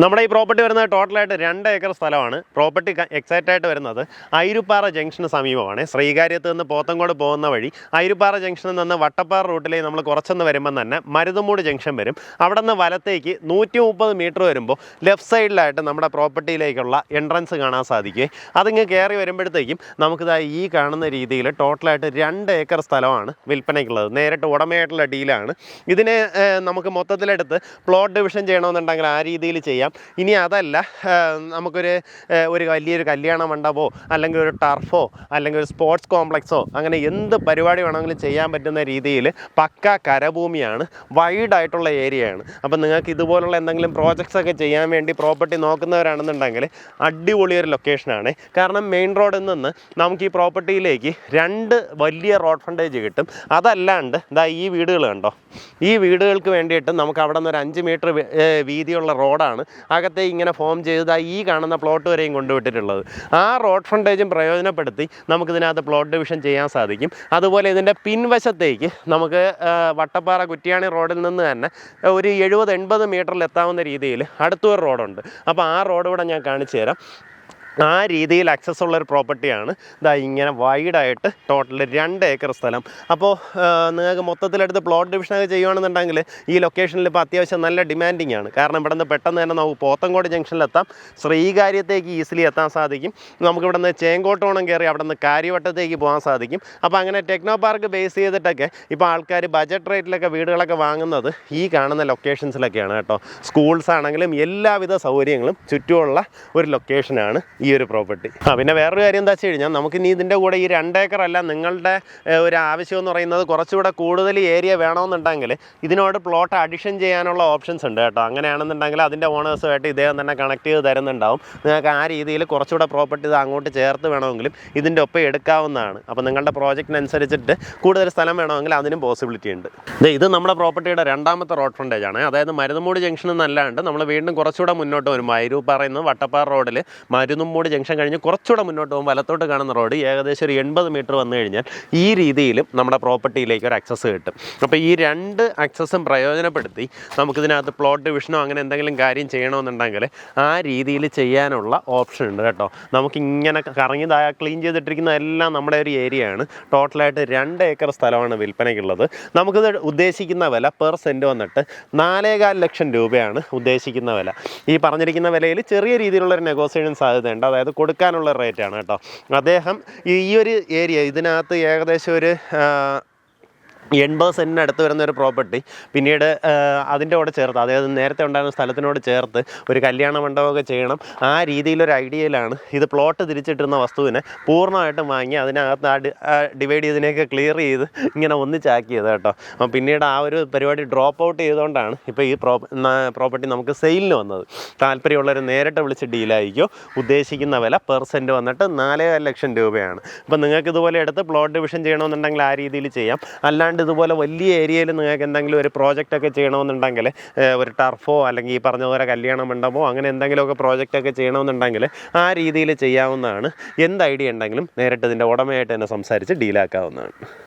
നമ്മുടെ ഈ പ്രോപ്പർട്ടി വരുന്നത് ടോട്ടലായിട്ട് രണ്ട് ഏക്കർ സ്ഥലമാണ്. പ്രോപ്പർട്ടി എക്സാക്റ്റ് ആയിട്ട് വരുന്നത് ഐരുപ്പാറ ജംഗ്ഷന് സമീപമാണ്. ശ്രീകാര്യത്ത് നിന്ന് പോത്തങ്കോട് പോകുന്ന വഴി ഐരുപ്പാറ ജംഗ്ഷനിൽ നിന്ന് വട്ടപ്പാറ റൂട്ടിലേക്ക് നമ്മൾ കുറച്ചെന്ന് വരുമ്പം തന്നെ മരുതുമൂട് ജംഗ്ഷൻ വരും. അവിടെ നിന്ന് വലത്തേക്ക് നൂറ്റി മുപ്പത് മീറ്റർ വരുമ്പോൾ ലെഫ്റ്റ് സൈഡിലായിട്ട് നമ്മുടെ പ്രോപ്പർട്ടിയിലേക്കുള്ള എൻട്രൻസ് കാണാൻ സാധിക്കും. അതിങ്ങ് കയറി വരുമ്പോഴത്തേക്കും നമുക്കിതാ ഈ കാണുന്ന രീതിയിൽ ടോട്ടലായിട്ട് രണ്ട് ഏക്കർ സ്ഥലമാണ് വിൽപ്പനയ്ക്കുള്ളത്. നേരിട്ട് ഉടമയായിട്ടുള്ള ഡീലാണ് ഇതിനെ നമുക്ക് മൊത്തത്തിലെടുത്ത് പ്ലോട്ട് ഡിവിഷൻ ചെയ്യണമെന്നുണ്ടെങ്കിൽ ആ രീതിയിൽ ചെയ്യാം. ഇനി അതല്ല നമുക്കൊരു ഒരു വലിയൊരു കല്യാണ മണ്ഡപമോ അല്ലെങ്കിൽ ഒരു ടർഫോ അല്ലെങ്കിൽ ഒരു സ്പോർട്സ് കോംപ്ലക്സോ അങ്ങനെ എന്ത് പരിപാടി വേണമെങ്കിലും ചെയ്യാൻ പറ്റുന്ന രീതിയിൽ പക്ക കരഭൂമിയാണ് വൈഡായിട്ടുള്ള ഏരിയയാണ്. അപ്പം നിങ്ങൾക്ക് ഇതുപോലുള്ള എന്തെങ്കിലും പ്രോജക്ട്സ് ഒക്കെ ചെയ്യാൻ വേണ്ടി പ്രോപ്പർട്ടി നോക്കുന്നവരാണെന്നുണ്ടെങ്കിൽ അടിപൊളി ഒരു ലൊക്കേഷനാണ് കാരണം മെയിൻ റോഡിൽ നിന്ന് നമുക്ക് ഈ പ്രോപ്പർട്ടിയിലേക്ക് രണ്ട് വലിയ റോഡ് ഫ്രണ്ടേജ് കിട്ടും. അതല്ലാണ്ട് ഇതാ ഈ വീടുകൾ കണ്ടോ? ഈ വീടുകൾക്ക് വേണ്ടിയിട്ട് നമുക്ക് അവിടെ നിന്ന് ഒരു അഞ്ച് മീറ്റർ വീതിയുള്ള റോഡാണ് അകത്തെ ഇങ്ങനെ ഫോം ചെയ്താൽ ഈ കാണുന്ന പ്ലോട്ട് വരെയും കൊണ്ടുവിട്ടിട്ടുള്ളത്. ആ റോഡ് ഫ്രണ്ടേജും പ്രയോജനപ്പെടുത്തി നമുക്കിതിനകത്ത് പ്ലോട്ട് ഡിവിഷൻ ചെയ്യാൻ സാധിക്കും. അതുപോലെ ഇതിന്റെ പിൻവശത്തേക്ക് നമുക്ക് വട്ടപ്പാറ കുറ്റിയാണി റോഡിൽ നിന്ന് തന്നെ ഒരു എഴുപത് എൺപത് മീറ്ററിൽ എത്താവുന്ന രീതിയിൽ അടുത്തൊരു റോഡുണ്ട് അപ്പോൾ ആ റോഡ് കൂടെ ഞാൻ കാണിച്ചു തരാം. ആ രീതിയിൽ അക്സസ് ഉള്ള ഒരു പ്രോപ്പർട്ടിയാണ് ഇതാ ഇങ്ങനെ വൈഡായിട്ട് ടോട്ടൽ രണ്ട് ഏക്കർ സ്ഥലം. അപ്പോൾ നിങ്ങൾക്ക് മൊത്തത്തിലെടുത്ത് പ്ലോട്ട് ഡിവിഷനൊക്കെ ചെയ്യുകയാണെന്നുണ്ടെങ്കിൽ ഈ ലൊക്കേഷനിൽ ഇപ്പോൾ അത്യാവശ്യം നല്ല ഡിമാൻഡിങ് ആണ്. കാരണം ഇവിടെ നിന്ന് പെട്ടെന്ന് തന്നെ നമുക്ക് പോത്തങ്കോട് ജംഗ്ഷനിലെത്താം ശ്രീകാര്യത്തേക്ക് ഈസിലി എത്താൻ സാധിക്കും. നമുക്കിവിടെ നിന്ന് ചേങ്കോട്ടോണം കയറി അവിടെ നിന്ന് കാര്യവട്ടത്തേക്ക് പോകാൻ സാധിക്കും. അപ്പോൾ അങ്ങനെ ടെക്നോ പാർക്ക് ബേസ് ചെയ്തിട്ടൊക്കെ ഇപ്പോൾ ആൾക്കാർ ബജറ്റ് റേറ്റിലൊക്കെ വീടുകളൊക്കെ വാങ്ങുന്നത് ഈ കാണുന്ന ലൊക്കേഷൻസിലൊക്കെയാണ് കേട്ടോ. സ്കൂൾസ് ആണെങ്കിലും എല്ലാവിധ സൗകര്യങ്ങളും ചുറ്റുമുള്ള ഒരു ലൊക്കേഷനാണ് ഈ ഒരു പ്രോപ്പർട്ടി. ആ പിന്നെ വേറൊരു കാര്യം എന്താ വെച്ച് കഴിഞ്ഞാൽ നമുക്ക് ഇനി ഇതിന്റെ കൂടെ ഈ രണ്ടേക്കർ അല്ല നിങ്ങളുടെ ഒരു ആവശ്യം എന്ന് പറയുന്നത് കുറച്ചുകൂടെ കൂടുതൽ ഏരിയ വേണമെന്നുണ്ടെങ്കിൽ ഇതിനോട് പ്ലോട്ട് അഡിഷൻ ചെയ്യാനുള്ള ഓപ്ഷൻസ് ഉണ്ട് കേട്ടോ. അങ്ങനെയാണെന്നുണ്ടെങ്കിൽ അതിന്റെ ഓണേഴ്സുമായിട്ട് ഇദ്ദേഹം തന്നെ കണക്ട് ചെയ്ത് തരുന്നുണ്ടാവും. നിങ്ങൾക്ക് ആ രീതിയിൽ കുറച്ചുകൂടെ പ്രോപ്പർട്ടി ഇത് അങ്ങോട്ട് ചേർത്ത് വേണമെങ്കിലും ഇതിന്റെ ഒപ്പം എടുക്കാവുന്നതാണ്. അപ്പോൾ നിങ്ങളുടെ പ്രോജക്റ്റിനനുസരിച്ചിട്ട് കൂടുതൽ സ്ഥലം വേണമെങ്കിൽ അതിനും പോസിബിലിറ്റി ഉണ്ട്. ഇത് നമ്മുടെ പ്രോപ്പർട്ടിയുടെ രണ്ടാമത്തെ റോഡ് ഫ്രണ്ടേജ് ആണ്. അതായത് മരുന്നുമൂട് ജംഗ്ഷനിൽ നിന്നല്ലാണ്ട് നമ്മൾ വീണ്ടും കുറച്ചുകൂടെ മുന്നോട്ട് വരുമ്പോൾ അയിരൂ പറയുന്നത് വട്ടപ്പാറ റോഡിൽ മരുന്നുമൂട് ജംഗ്ഷൻ കഴിഞ്ഞ് കുറച്ചുകൂടെ മുന്നോട്ട് പോകുമ്പോൾ വലത്തോട്ട് കാണുന്ന റോഡ് ഏകദേശം ഒരു എൺപത് മീറ്റർ വന്നു കഴിഞ്ഞാൽ ഈ രീതിയിലും നമ്മുടെ പ്രോപ്പർട്ടിയിലേക്ക് ഒരു അക്സസ് കിട്ടും. അപ്പോൾ ഈ രണ്ട് അക്സസ്സും പ്രയോജനപ്പെടുത്തി നമുക്കിതിനകത്ത് പ്ലോട്ട് ഡിവിഷനോ അങ്ങനെ എന്തെങ്കിലും കാര്യം ചെയ്യണമെന്നുണ്ടെങ്കിൽ ആ രീതിയിൽ ചെയ്യാനുള്ള ഓപ്ഷൻ ഉണ്ട് കേട്ടോ. നമുക്കിങ്ങനെ കറങ്ങി ക്ലീൻ ചെയ്തിട്ടിരിക്കുന്ന എല്ലാം നമ്മുടെ ഒരു ഏരിയയാണ് ടോട്ടലായിട്ട് രണ്ട് ഏക്കർ സ്ഥലമാണ് വിൽപ്പനയ്ക്കുള്ളത്. നമുക്കിത് ഉദ്ദേശിക്കുന്ന വില പെർ സെന്റ് വന്നിട്ട് നാലേകാൽ ലക്ഷം രൂപയാണ് ഉദ്ദേശിക്കുന്ന വില. ഈ പറഞ്ഞിരിക്കുന്ന വിലയിൽ ചെറിയ രീതിയിലുള്ള ഒരു നെഗോസിയേഷൻ സാധ്യതയുണ്ട്. അതായത് കൊടുക്കാനുള്ള റേറ്റാണ് കേട്ടോ. അദ്ദേഹം ഈ ഒരു ഏരിയ ഇതിനകത്ത് ഏകദേശം ഒരു എൺപത് സെന്റിന് അടുത്ത് വരുന്ന ഒരു പ്രോപ്പർട്ടി. പിന്നീട് അതിന്റെ കൂടെ ചേർത്ത് അതായത് നേരത്തെ ഉണ്ടായിരുന്ന സ്ഥലത്തിനോട് ചേർത്ത് ഒരു കല്യാണ മണ്ഡപമൊക്കെ ചെയ്യണം. ആ രീതിയിലൊരു ഐഡിയയിലാണ് ഇത് പ്ലോട്ട് തിരിച്ചിട്ടിരുന്ന വസ്തുവിനെ പൂർണമായിട്ടും വാങ്ങി അതിനകത്ത് ആ ഡിവൈഡ് ചെയ്തതിനെയൊക്കെ ക്ലിയർ ചെയ്ത് ഇങ്ങനെ ഒന്നിച്ചാക്കിയത് കേട്ടോ. അപ്പം പിന്നീട് ആ ഒരു പരിപാടി ഡ്രോപ്പ് ഔട്ട് ചെയ്തുകൊണ്ടാണ് ഇപ്പോൾ ഈ പ്രോ പ്രോപ്പർട്ടി നമുക്ക് സെയിലിന് വന്നത്. താല്പര്യമുള്ളവർ നേരിട്ട് വിളിച്ച് ഡീലായിരിക്കും ഉദ്ദേശിക്കുന്ന വില പെർസെന്റ് വന്നിട്ട് നാലേ ലക്ഷം രൂപയാണ്. അപ്പോൾ നിങ്ങൾക്ക് ഇതുപോലെ എടുത്ത് പ്ലോട്ട് ഡിവിഷൻ ചെയ്യണമെന്നുണ്ടെങ്കിൽ ആ രീതിയിൽ ചെയ്യാം. അല്ലാണ്ട് ഇതുപോലെ വലിയ ഏരിയയിൽ നിങ്ങൾക്ക് എന്തെങ്കിലും ഒരു പ്രോജക്റ്റ് ഒക്കെ ചെയ്യണമെന്നുണ്ടെങ്കിൽ ഒരു ടർഫോ അല്ലെങ്കിൽ ഈ പറഞ്ഞ പോലെ കല്യാണ മണ്ഡപമോ അങ്ങനെ എന്തെങ്കിലുമൊക്കെ പ്രോജക്റ്റ് ഒക്കെ ചെയ്യണമെന്നുണ്ടെങ്കിൽ ആ രീതിയിൽ ചെയ്യാവുന്നതാണ്. എന്ത് ഐഡിയ ഉണ്ടെങ്കിലും നേരിട്ട് ഇതിന്റെ ഉടമയായിട്ട് തന്നെ സംസാരിച്ച് ഡീലാക്കാവുന്നതാണ്